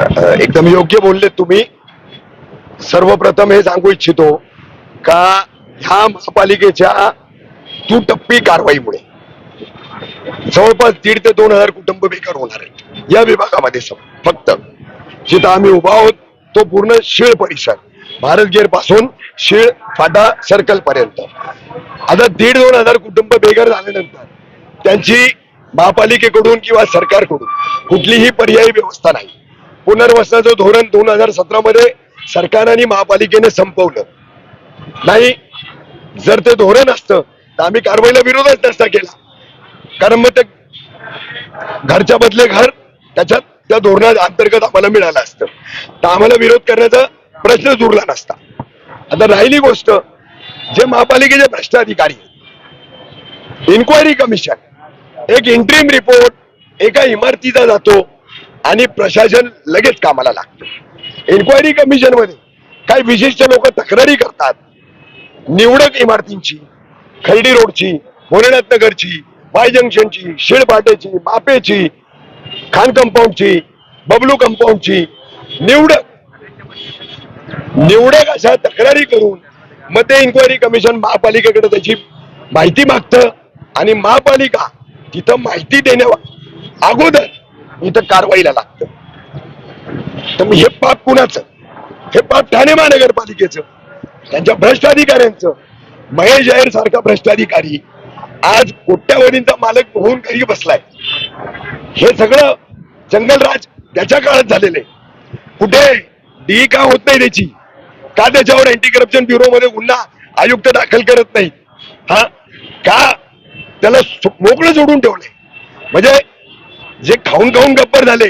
एकदम योग्य बोलले तुम्ही. सर्वप्रथम हे सांगू इच्छितो का ह्या महापालिकेच्या तुटप्पी कारवाईमुळे जवळपास दीड ते दोन हजार कुटुंब बेकार होणार आहेत. या विभागामध्ये फक्त जिथं आम्ही उभा आहोत तो पूर्ण शिळ परिसर भारत गेरपासून शिळ फाटा सर्कल पर्यंत. आता दीड दोन हजार कुटुंब बेघर झाल्यानंतर त्यांची महापालिकेकडून किंवा सरकारकडून कुठलीही पर्यायी व्यवस्था नाही. पुनर्वसनाचं धोरण दोन हजार सतरा मध्ये सरकार आणि महापालिकेने संपवलं. नाही जर ते धोरण असतं तर आम्ही कारवाईला विरोधच नसता केला. कारण मग ते घरच्या बदले घर त्याच्यात त्या धोरणा अंतर्गत आम्हाला मिळालं असतं. तर आम्हाला विरोध करण्याचा प्रश्नच उरला नसता. आता राहिली गोष्ट जे महापालिकेचे भ्रष्ट अधिकारी इन्क्वायरी कमिशन एक इंट्रीम रिपोर्ट एका इमारतीचा जातो आणि प्रशासन लगेच कामाला लागतं. इन्क्वायरी कमिशनमध्ये काही विशिष्ट लोक तक्रारी करतात. निवडक इमारतींची खैडी रोडची भोलेनाथ नगरची वाय जंक्शनची शिळपाट्याची बापेची खान कंपाऊंडची बबलू कंपाऊंडची. निवडक निवडक अशा तक्रारी करून मग ते इन्क्वायरी कमिशन महापालिकेकडे त्याची माहिती मागतं आणि महापालिका तिथं माहिती देण्या अगोदर इथं कारवाईला लागतं. तर मग हे पाप कुणाचं? हे पाप ठाणे महानगरपालिकेचं. त्यांच्या भ्रष्ट अधिकाऱ्यांचं महेश जाहीर सारखा भ्रष्टाधिकारी आज कोट्यावधींचा मालक होऊन घरी बसलाय. हे सगळं जंगलराज त्याच्या काळात झालेलं. आहे कुठे? डी का होत नाही त्याची? का त्याच्यावर अँटी करप्शन ब्युरो मध्ये गुन्हा आयुक्त दाखल करत नाही हा? का त्याला मोकळं जोडून ठेवलंय? म्हणजे जे खाऊन खाऊन गप्पर झाले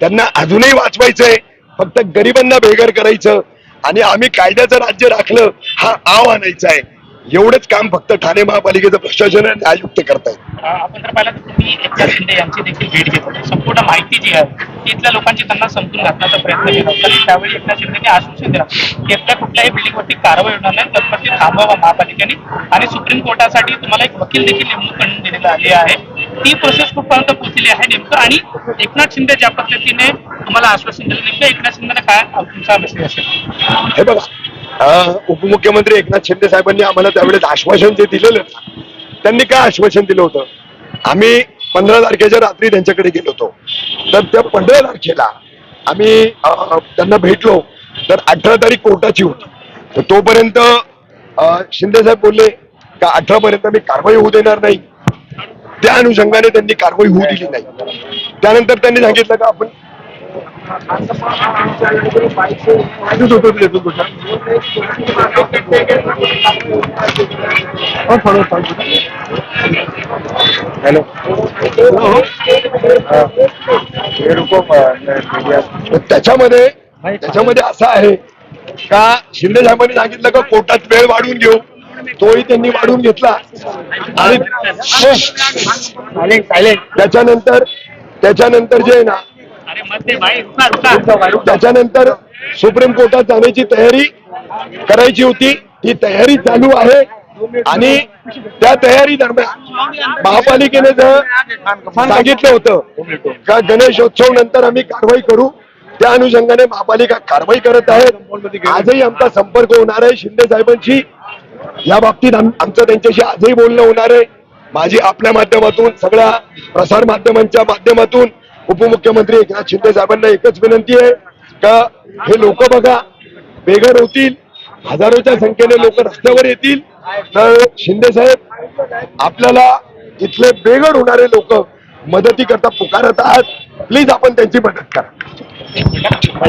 त्यांना अजूनही वाचवायचंय. फक्त गरिबांना बेघर करायचं आणि आम्ही कायद्याचं राज्य राखलं हा आव आणायचा आहे एवढंच काम फक्त ठाणे महापालिकेचं प्रशासन आणि आयुक्त करतायत. आपण जर पाहिलं तर तुम्ही एकनाथ शिंदे यांची देखील भेट घेत होते म्हणजे संपूर्ण माहिती जी आहे ती इथल्या लोकांची त्यांना समजून घालण्याचा प्रयत्न केला होता. त्यावेळी एकनाथ शिंदेने आश्वासन दिलं की इथल्या कुठल्याही बिल्डिंगवरती कारवाई होणार नाही तत्पर ती थांबवा महापालिकेने. आणि सुप्रीम कोर्टासाठी तुम्हाला एक वकील देखील नेमणूक करून देण्यात आली आहे. ती प्रोसेस कुठपर्यंत पोहोचली आहे नेमकं. आणि एकनाथ शिंदे ज्या पद्धतीने आम्हाला आश्वासन दिलं नेमकं एकनाथ शिंदेने काय तुमचा मेसेज असेल? हे बघा उपमुख्यमंत्री एकनाथ शिंदे साहेबांनी आम्हाला त्यावेळेस आश्वासन जे दिलेलं त्यांनी काय आश्वासन दिलं होतं? आम्ही पंधरा तारखेच्या रात्री त्यांच्याकडे गेलो होतो. तर त्या पंधरा तारखेला आम्ही त्यांना भेटलो. तर अठरा तारीख कोर्टाची होती. तर तोपर्यंत शिंदे साहेब बोलले का अठरा पर्यंत मी कारवाई होऊ देणार नाही. त्या अनुषंगाने त्यांनी कारवाई होऊ दिली नाही. त्यानंतर त्यांनी सांगितलं का आपण? हॅलो. त्याच्यामध्ये त्याच्यामध्ये असं आहे का शिंदे साहेबांनी सांगितलं का कोर्टात वेळ वाढवून घेऊ? तोही त्यांनी वाढवून घेतला. आणि त्याच्यानंतर त्याच्यानंतर जे आहे ना त्याच्यानंतर सुप्रीम कोर्टात जाण्याची तयारी करायची होती. ती तयारी चालू आहे. आणि त्या तयारी दरम्यान महापालिकेने जर सांगितलं होतं का गणेशोत्सव नंतर आम्ही कारवाई करू त्या अनुषंगाने महापालिका कारवाई करत आहे आजही आमचा संपर्क होणार आहे शिंदे साहेबांशी. या बाबतीत आमचं त्यांच्याशी आजही बोलणं होणार आहे. माझी आपल्या माध्यमातून सगळ्या प्रसार माध्यमांच्या माध्यमातून उपमुख्यमंत्री एकनाथ शिंदे साहेबांना एकच विनंती आहे का हे लोक बघा बेघर होतील हजारोच्या संख्येने लोक रस्त्यावर येतील. तर शिंदे साहेब आपल्याला इथले बेघर होणारे लोक मदती करता पुकारत आहात. प्लीज आपण त्यांची मदत करा.